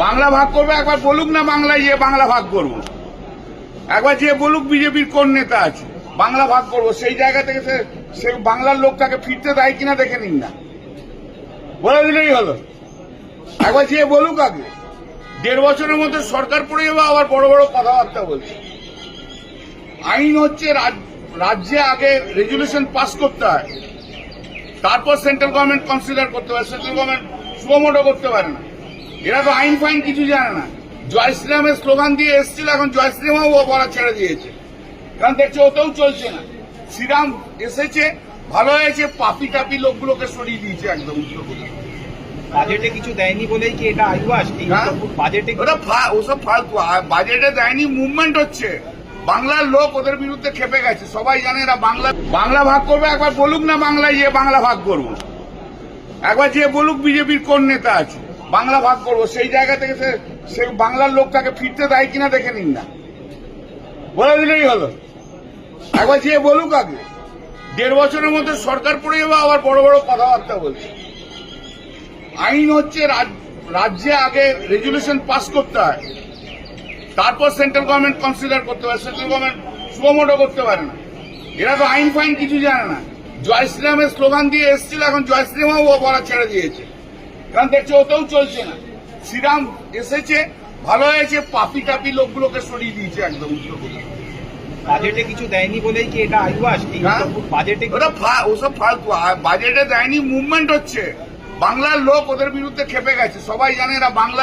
বাংলা ভাগ করবে, একবার বলুক না বাংলায় যে বাংলা ভাগ করব। একবার যে বলুক বিজেপির কোন নেতা আছে, বাংলা ভাগ করব। সেই জায়গা থেকে সে বাংলার লোকটাকে ফিরতে দেয় কিনা দেখে নিন না। বলে দিলেই হলো। একবার যে বলুক আগে। দেড় বছরের মধ্যে সরকার পড়ে যাবে, আবার বড় বড় কথাবার্তা বলছে আইন হচ্ছে রাজ- রাজ্যে আগে রেজুলেশন পাস করতে হয়। তারপর সেন্ট্রাল গভর্নমেন্ট কনসিডার করতে পারে সেন্ট্রাল গভর্নমেন্ট সুমোটো করতে পারে না। এরা তো আইন ফাইন কিছু জানে না। জয় শ্রীরামের স্লোগান দিয়ে এসেছিল এখন জয় শ্রীরামও ও বলা ছেড়ে দিয়েছে। কারণ দেখছে ওতেও চলছে না। শ্রীরাম এসেছে ভালো হয়েছে পাপি টাপি লোকগুলোকে সরিয়ে দিয়েছে একদম বাজেটে কিছু দেয়নি বলেই কি এটা আইওয়াস হ্যাঁ? বাজেটে ওসব ফালতু বাজেটে দেয়নি মুভমেন্ট হচ্ছে। বাংলার লোক ওদের বিরুদ্ধে খেপে গেছে সবাই জানে এরা বাংলা বাংলা ভাগ করবে একবার বলুক না বাংলায় যে বাংলা ভাগ করব। একবার যে বলুক বিজেপির কোন নেতা আছে? বাংলা ভাগ করব, সেই জায়গা থেকে সে বাংলার লোকটাকে ফিরতে দেয় কিনা দেখে নিন না। বলে দিলেই হলো। একবার যে বলুক আগে। দেড় বছরের মধ্যে সরকার পড়ে যাবে, আবার বড় বড় কথাবার্তা বলছে আইন হচ্ছে রাজ- রাজ্যে আগে রেজুলেশন পাস করতে হয়। তারপর সেন্ট্রাল গভর্নমেন্ট কনসিডার করতে পারে সেন্ট্রাল গভর্নমেন্ট সুমোটো করতে পারে না। এরা তো আইন ফাইন কিছু জানে না। জয় শ্রীরামের স্লোগান দিয়ে এসেছিল, এখন জয় শ্রীরামও ও বলা ছেড়ে দিয়েছে। কারণ দেখছে ওতেও চলছে না। শ্রীরাম এসেছে ভালো হয়েছে পাপি টাপি লোকগুলোকে সরিয়ে দিয়েছে একদম বাজেটে কিছু দেয়নি বলেই কি এটা আইওয়াস হ্যাঁ? বাজেটে ওরা ওসব ফালতু। বাজেটে দেয়নি মুভমেন্ট হচ্ছে। বাংলার লোক ওদের বিরুদ্ধে খেপে গেছে। সবাই জানে এরা বাংলা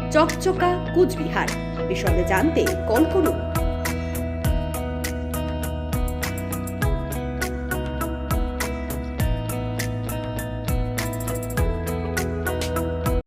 চকচকা কুচবিহার। বিশদে জানতে কল করুন।